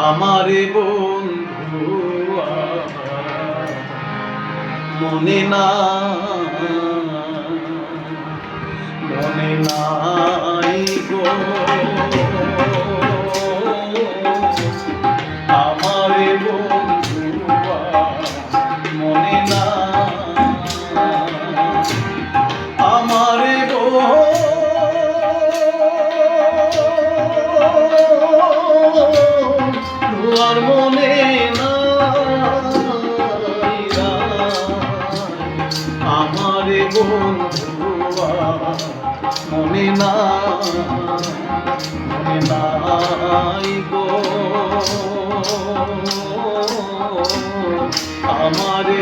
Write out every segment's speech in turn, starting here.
আমারে বন্ধু মনে না মনে নাই গো। আমারে মনে আমারে মনে না মনে নাই গো। আমারে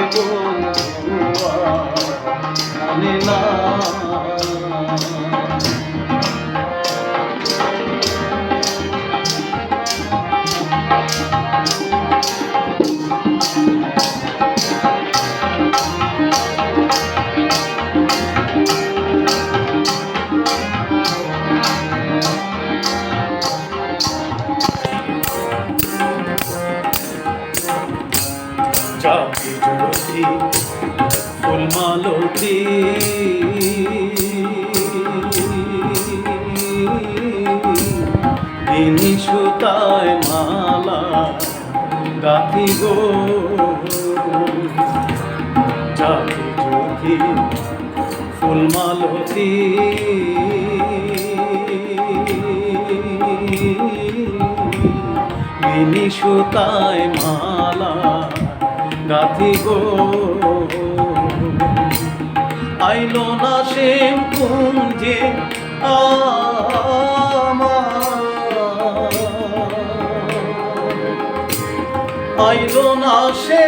মনে না সুতায় মালা গাথি গো। যাবে জ্যোতি ফুল মালতি। বিনি সুতায় মালা গাথি গো। আইলো না শ্যাম কুঞ্জে আইলো না সে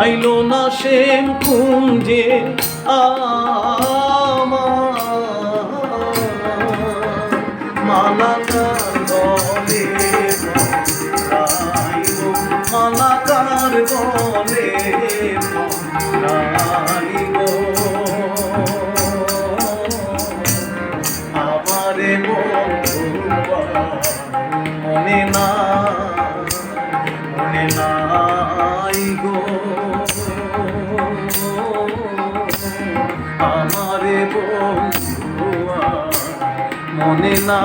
আইলো না শ্যাম কুঞ্জে আমার রাইব মালাকার বলে রাইব আমারে মনে না মনে নাই গো। আমারে বন্ধুয়া মনে না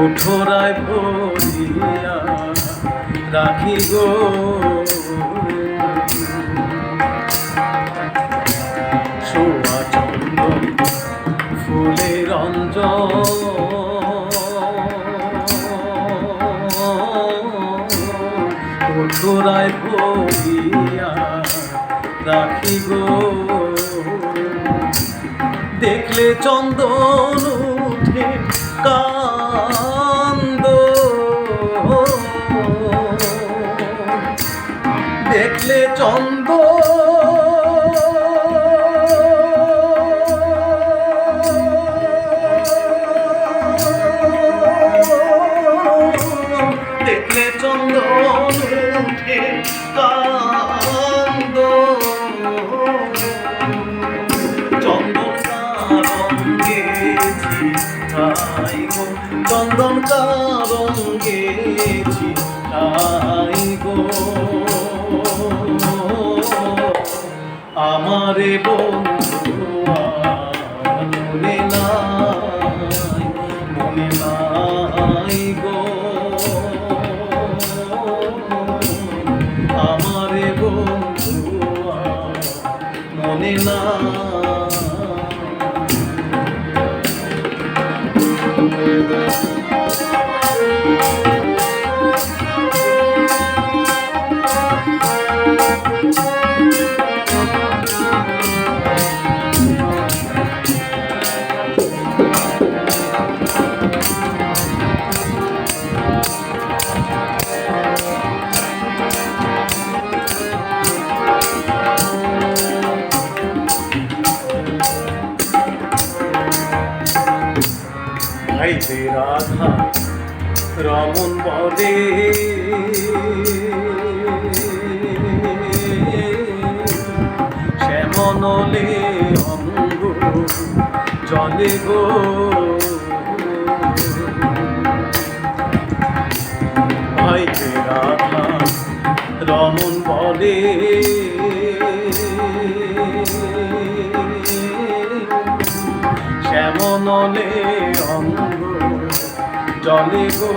কোঠরায় ভরিয়া রাখি গো। শোয়া চন্দন ফুলের কোঠরায় ভরিয়া রাখি গো। দেখলে চন্দন দেখলে চন্দ। দেখলে কান্দ। চন্দন কারঙ্গেছি তাই গো। তাই আমারে বন্ধু মনে নাই নাই গো। আমারে বন্ধু মনে রে রাধা রমন বলে। শ্যামনলে অঙ্গ জলে গো। ভাই রে রাধা রমন বলে। শ্যামনলে অঙ্গ? জলে গো।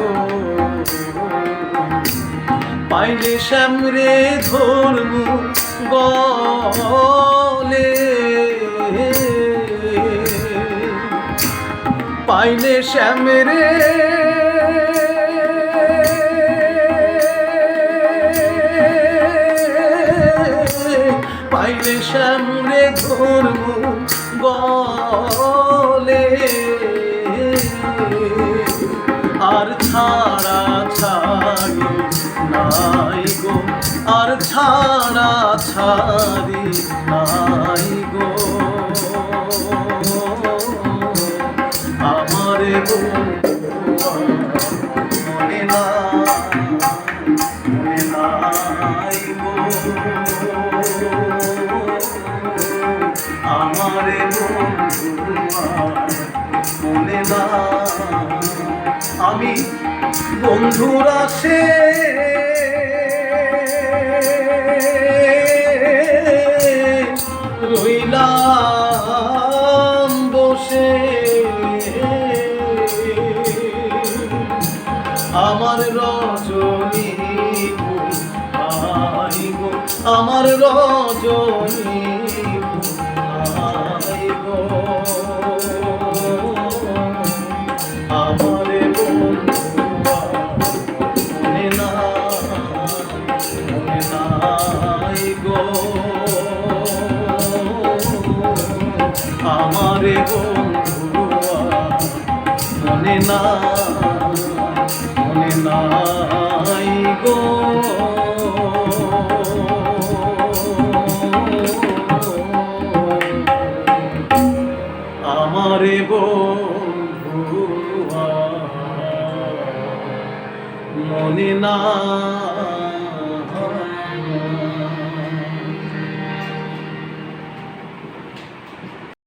পাইলে শ্যামরে ধর্ম গলে পাইলে শ্যামরে পাইলে শ্যামরে ধর্ম গলে আর ছাড়া ছাড়ি নাই গো আর ছাড়া ছাড়ি নাই গো। বন্ধুরা সে আমারে মনে না মনে নাই গো। আমারে বন্ধুয়া মনে না